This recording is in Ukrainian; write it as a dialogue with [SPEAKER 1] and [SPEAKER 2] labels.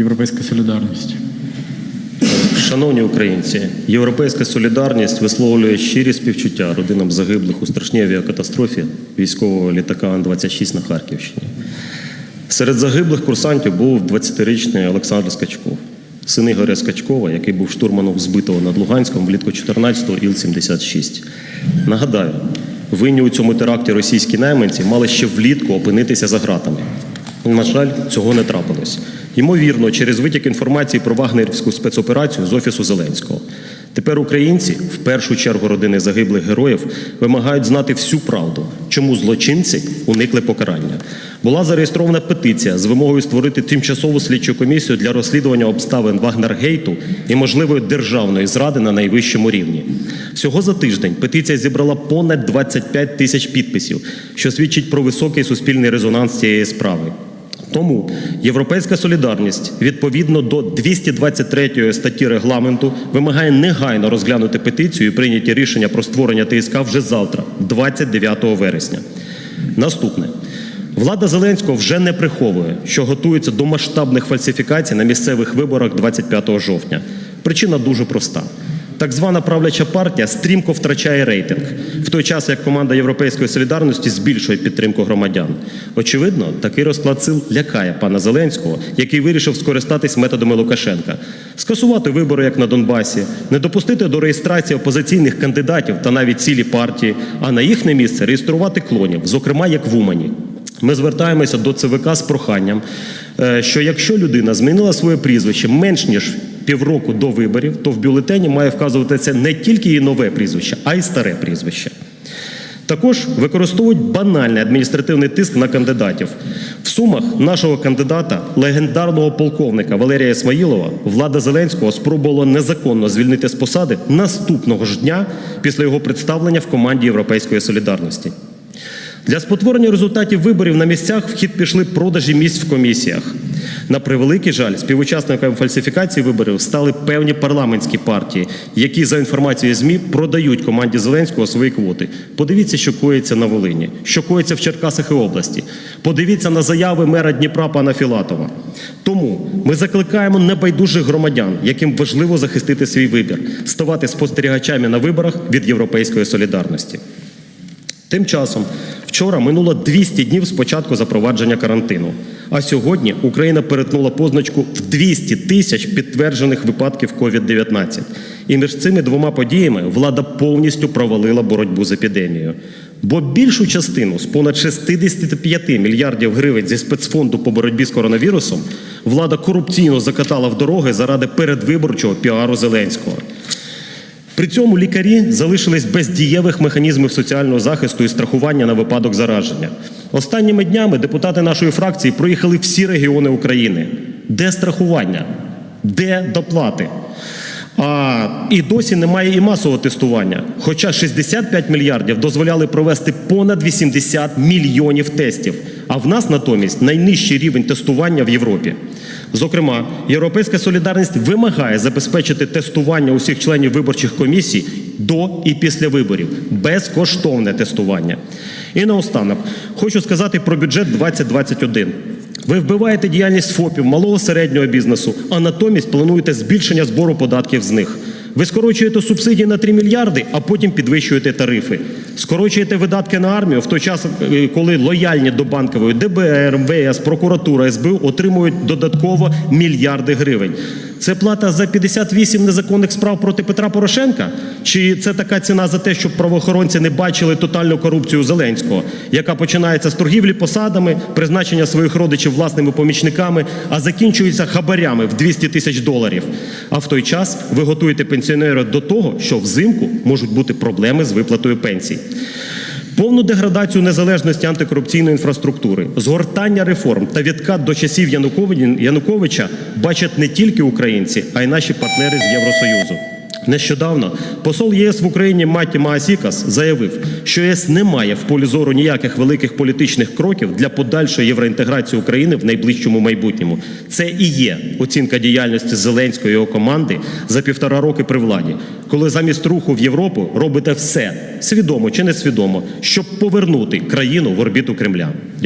[SPEAKER 1] Європейська солідарність.
[SPEAKER 2] Шановні українці, Європейська солідарність висловлює щирі співчуття родинам загиблих у страшній авіакатастрофі військового літака Ан-26 на Харківщині. Серед загиблих курсантів був 20-річний Олександр Скачков, син Ігоря Скачкова, який був штурманом збитого над Луганськом влітку 14-го Іл-76. Нагадаю, винні у цьому теракті російські найманці мали ще влітку опинитися за ґратами. На жаль, цього не трапилось. Ймовірно, через витік інформації про вагнерівську спецоперацію з офісу Зеленського. Тепер українці, в першу чергу родини загиблих героїв, вимагають знати всю правду, чому злочинці уникли покарання. Була зареєстрована петиція з вимогою створити тимчасову слідчу комісію для розслідування обставин Вагнергейту і можливої державної зради на найвищому рівні. Всього за тиждень петиція зібрала понад 25 тисяч підписів, що свідчить про високий суспільний резонанс цієї справи. Тому Європейська солідарність відповідно до 223 статті регламенту вимагає негайно розглянути петицію і прийняті рішення про створення ТСК вже завтра, 29 вересня. Наступне. Влада Зеленського вже не приховує, що готується до масштабних фальсифікацій на місцевих виборах 25 жовтня. Причина дуже проста. Так звана правляча партія стрімко втрачає рейтинг, в той час як команда Європейської солідарності збільшує підтримку громадян. Очевидно, такий розклад сил лякає пана Зеленського, який вирішив скористатись методами Лукашенка, скасувати вибори як на Донбасі, не допустити до реєстрації опозиційних кандидатів та навіть цілі партії, а на їхнє місце реєструвати клонів, зокрема як в Умані. Ми звертаємося до ЦВК з проханням, е, що якщо людина змінила своє прізвище менш ніж півроку до виборів, то в бюлетені має вказуватися не тільки її нове прізвище, а й старе прізвище. Також використовують банальний адміністративний тиск на кандидатів. В сумах нашого кандидата, легендарного полковника Валерія Ісмаїлова, влада Зеленського спробувала незаконно звільнити з посади наступного ж дня після його представлення в команді Європейської солідарності. Для спотворення результатів виборів на місцях в хід пішли продажі місць в комісіях. На превеликий жаль, співучасниками фальсифікації виборів стали певні парламентські партії, які за інформацією ЗМІ продають команді Зеленського свої квоти. Подивіться, що коїться на Волині, що коїться в Черкасах і області. Подивіться на заяви мера Дніпра пана Філатова. Тому ми закликаємо небайдужих громадян, яким важливо захистити свій вибір, ставати спостерігачами на виборах від європейської солідарності. Тим часом вчора минуло 200 днів з початку запровадження карантину. А сьогодні Україна перетнула позначку в 200 тисяч підтверджених випадків COVID-19. І між цими двома подіями влада повністю провалила боротьбу з епідемією. Бо більшу частину з понад 65 мільярдів гривень зі спецфонду по боротьбі з коронавірусом влада корупційно закатала в дороги заради передвиборчого піару Зеленського. При цьому лікарі залишились без дієвих механізмів соціального захисту і страхування на випадок зараження. Останніми днями депутати нашої фракції проїхали всі регіони України. Де страхування? Де доплати? А, і досі немає і масового тестування. Хоча 65 мільярдів дозволяли провести понад 80 мільйонів тестів. А в нас натомість найнижчий рівень тестування в Європі. Зокрема, Європейська солідарність вимагає забезпечити тестування усіх членів виборчих комісій до і після виборів, безкоштовне тестування. І наостанок хочу сказати про бюджет 2021. Ви вбиваєте діяльність ФОПів, малого середнього бізнесу, а натомість плануєте збільшення збору податків з них. Ви скорочуєте субсидії на 3 мільярди, а потім підвищуєте тарифи. Скорочуєте видатки на армію в той час, е, коли лояльні до банкової ДБР, МВС, прокуратура, СБУ отримують додатково мільярди гривень. Це плата за 58 незаконних справ проти Петра Порошенка? Чи це така ціна за те, щоб правоохоронці не бачили тотальну корупцію Зеленського, яка починається з торгівлі посадами, призначення своїх родичів власними помічниками, а закінчується хабарями в 200 тисяч доларів? А в той час ви готуєте пенсіонерів до того, що взимку можуть бути проблеми з виплатою пенсій. Повну деградацію незалежності антикорупційної інфраструктури, згортання реформ та відкат до часів Янукови- Януковича бачать не тільки українці, а й наші партнери з Євросоюзу. Нещодавно посол ЄС в Україні Матті Маасікас заявив, що ЄС не має в полі зору ніяких великих політичних кроків для подальшої євроінтеграції України в найближчому майбутньому. Це і є оцінка діяльності Зеленської його команди за півтора роки при владі, коли замість руху в Європу робите все свідомо чи несвідомо, щоб повернути країну в орбіту Кремля.